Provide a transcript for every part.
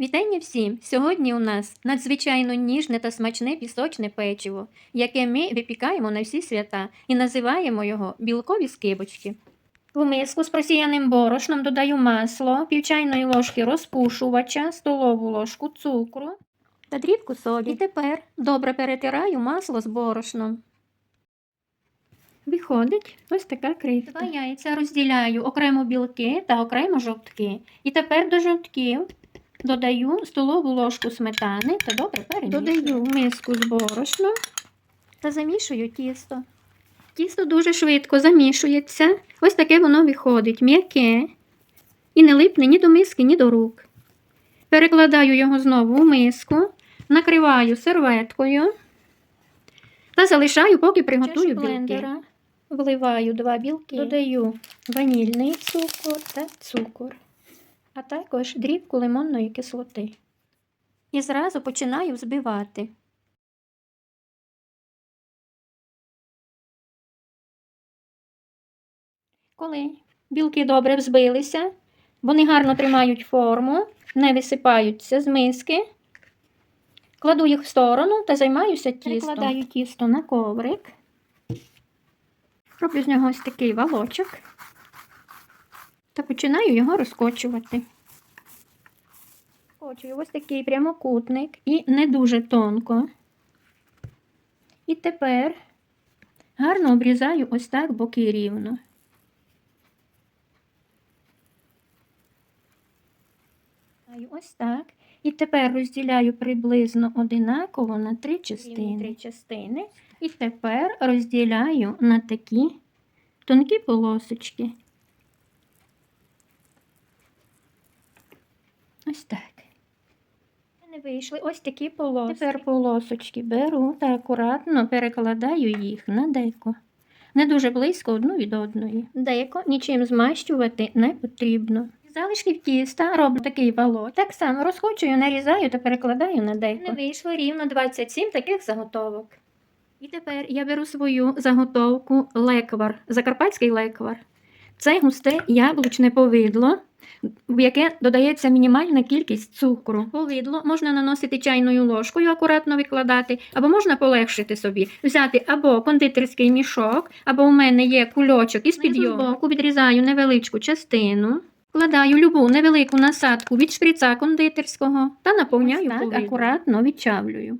Вітання всім! Сьогодні у нас надзвичайно ніжне та смачне пісочне печиво, яке ми випікаємо на всі свята і називаємо його білкові скибочки. В миску з просіяним борошном додаю масло, пів чайної ложки розпушувача, столову ложку цукру та дрібку солі. І тепер добре перетираю масло з борошном. Виходить ось така крихта. Два яйця розділяю окремо білки та окремо жовтки. І тепер до жовтків додаю столову ложку сметани та добре перемішую. Додаю миску з борошном та замішую тісто. Тісто дуже швидко замішується. Ось таке воно виходить, м'яке і не липне ні до миски, ні до рук. Перекладаю його знову в миску, накриваю серветкою та залишаю, поки приготую білки. Вливаю два білки, додаю ванільний цукор та цукор, а також дрібку лимонної кислоти. І зразу починаю взбивати. Коли білки добре взбилися, вони гарно тримають форму, не висипаються з миски. Кладу їх в сторону та займаюся тістом. Перекладаю тісто на коврик. Роблю з нього ось такий валочок та починаю його розкочувати. Скочую ось такий прямокутник і не дуже тонко. І тепер гарно обрізаю ось так боки рівно. Ось так. І тепер розділяю приблизно одинаково на три частини. Три частини. І тепер розділяю на такі тонкі полосочки. Ось так. Не вийшли ось такі полоски. Тепер полосочки беру та акуратно перекладаю їх на деко. Не дуже близько одну від одної. Деко нічим змащувати не потрібно. Залишків тіста роблю такий валок. Так само розхочую, нарізаю та перекладаю на деко. Не вийшло рівно 27 таких заготовок. І тепер я беру свою заготовку леквар, закарпатський леквар. Це густе яблучне повидло, в яке додається мінімальна кількість цукру. Повидло можна наносити чайною ложкою, акуратно викладати, або можна полегшити собі, взяти або кондитерський мішок, або у мене є кульочок із підйому. Відрізаю невеличку частину. Вкладаю любу невелику насадку від шприца кондитерського та наповняю так, акуратно відчавлюю.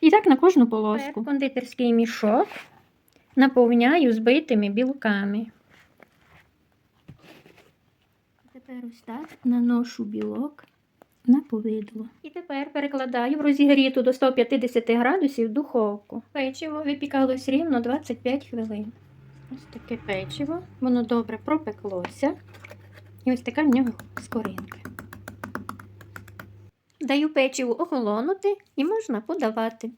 І так на кожну полоску. Кондитерський мішок наповняю збитими білками. Тепер ось так наношу білок на повидло. І тепер перекладаю в розігріту до 150 градусів духовку. Печиво випікалось рівно 25 хвилин. Ось таке печиво, воно добре пропеклося. І ось така в нього скоринка. Даю печиву охолонути і можна подавати.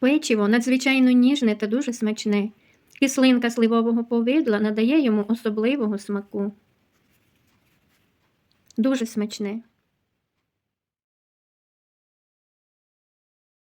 Печиво надзвичайно ніжне та дуже смачне. Кислинка сливового повидла надає йому особливого смаку. Дуже смачне.